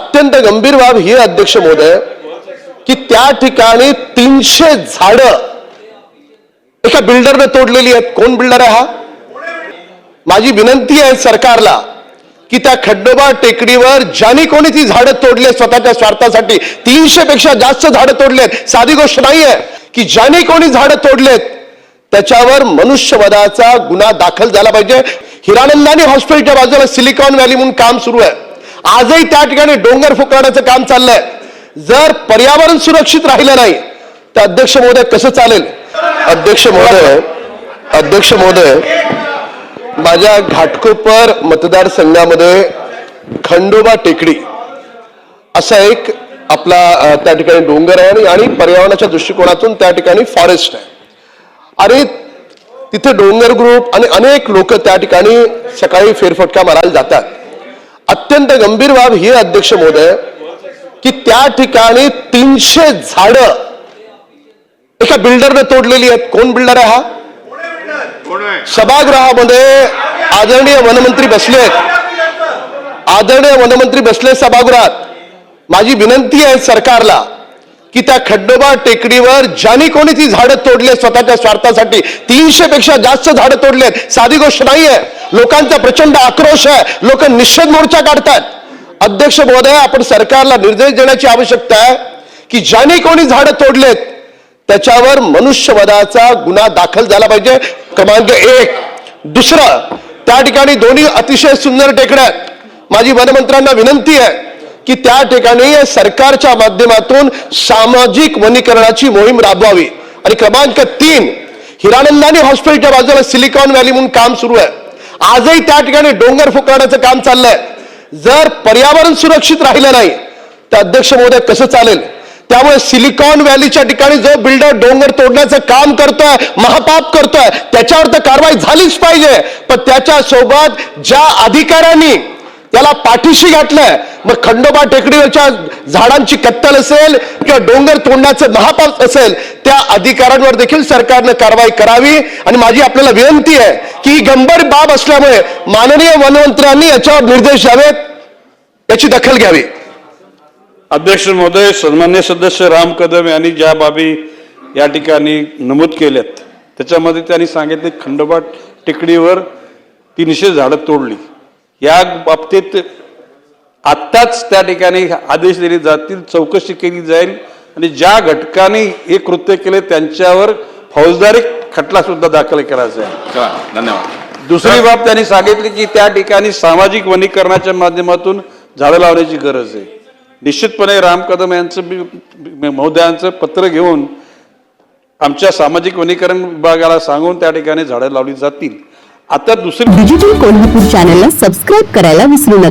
अत्यंत गंभीर बाब ही अध्यक्ष महोदय की त्या ठिकाणी तीनशे झाड एका बिल्डरने तोडलेली आहेत. कोण बिल्डर आहे हा? माझी विनंती आहे सरकारला की त्या खड्डोबा टेकडीवर ज्यांनी कोणी ती झाडं तोडले स्वतःच्या स्वार्थासाठी तीनशे पेक्षा जास्त झाडं तोडलेत साधी गोष्ट नाहीये की ज्यांनी कोणी झाडं तोडलेत त्याच्यावर मनुष्यवधाचा गुन्हा दाखल झाला पाहिजे. हिरानंदानी हॉस्पिटलच्या बाजूला सिलिकॉन व्हॅली म्हणून काम सुरू आहे. आजही त्या ठिकाणी डोंगर फुकवण्याचं काम चाललंय. जर पर्यावरण सुरक्षित राहिलं नाही तर अध्यक्ष महोदय कसं चालेल? अध्यक्ष महोदय अध्यक्ष महोदय माझ्या घाटकोपर मतदारसंघामध्ये खंडोबा टेकडी असा एक आपला त्या ठिकाणी डोंगर आहे आणि- आणि पर्यावरणाच्या दृष्टिकोनातून त्या ठिकाणी फॉरेस्ट आहे. आणि तिथे डोंगर ग्रुप आणि अनेक लोक त्या ठिकाणी सकाळी फेरफटका मारायला जातात. अत्यंत गंभीर बाब ही अध्यक्ष महोदय की त्या ठिकाणी तीनशे झाड एका बिल्डरने तोडलेली आहेत. कोण बिल्डर आहे हा? सभागृहामध्ये आदरणीय वनमंत्री बसले आदरणीय वनमंत्री बसले सभागृहात. माझी विनंती आहे सरकारला की त्या खड्डोबा टेकडीवर ज्यांनी कोणी ती झाडं तोडली स्वतःच्या स्वार्थासाठी तीनशे पेक्षा जास्त झाडं आहेत. साधी गोष्ट नाही आहे लोकांचा प्रचंड आक्रोश आहे. लोक निषेध मोर्चा काढतात. अध्यक्ष महोदय आपण सरकारला निर्देश देण्याची आवश्यकता आहे की ज्याने कोणी झाडं तोडलेत त्याच्यावर मनुष्यवधाचा गुन्हा दाखल झाला पाहिजे. क्रमांक एक. दुसरं त्या ठिकाणी दोन्ही अतिशय सुंदर टेकड्या आहेत. माझी वनमंत्र्यांना विनंती आहे की त्या ठिकाणी सरकारच्या माध्यमातून सामाजिक वनीकरणाची मोहीम राबवावी. आणि क्रमांक तीन हिरानंदानी हॉस्पिटलच्या बाजूला सिलिकॉन व्हॅली म्हणून काम सुरू आहे. आजही त्या ठिकाणी डोंगर फुकवण्याचं काम चाललंय. जर पर्यावरण सुरक्षित राहिलं नाही तर अध्यक्ष महोदय कसं चालेल? त्यामुळे सिलिकॉन व्हॅलीच्या ठिकाणी जो बिल्डर डोंगर तोडण्याचं काम करतोय महापाप करतोय त्याच्यावर तर कारवाई झालीच पाहिजे. पण त्याच्यासोबत ज्या अधिकाऱ्यांनी त्याला पाठीशी घातलंय. मग खंडोबा टेकडीवरच्या झाडांची कत्तल असेल किंवा डोंगर तोडण्याचं महापाप असेल त्या अधिकाऱ्यांवर देखील सरकारनं कारवाई करावी. आणि माझी आपल्याला विनंती आहे की ही गंभीर बाब असल्यामुळे माननीय वनमंत्र्यांनी याच्यावर निर्देश द्यावेत याची दखल घ्यावी. अध्यक्ष महोदय सन्मान्य सदस्य राम कदम यांनी ज्या बाबी या ठिकाणी नमूद केल्यात त्याच्यामध्ये त्यांनी सांगितले खंडोबा टेकडीवर तीनशे झाडं तोडली. या बाबतीत आत्ताच त्या ठिकाणी आदेश दिले जातील चौकशी केली जाईल. आणि ज्या घटकाने हे कृत्य केले त्यांच्यावर फौजदारी खटला सुद्धा दाखल केला जाईल. धन्यवाद. दुसरी बाब त्यांनी सांगितली की त्या ठिकाणी सामाजिक वनीकरणाच्या माध्यमातून झाडं लावण्याची गरज आहे. निश्चितपणे राम कदम यांचं महोदयांचं पत्र घेऊन आमच्या सामाजिक वनीकरण विभागाला सांगून त्या ठिकाणी झाडं लावली जातील. आता दुसरी डिजिटल कोल्हापूर चॅनलला सबस्क्राईब करायला विसरू नका.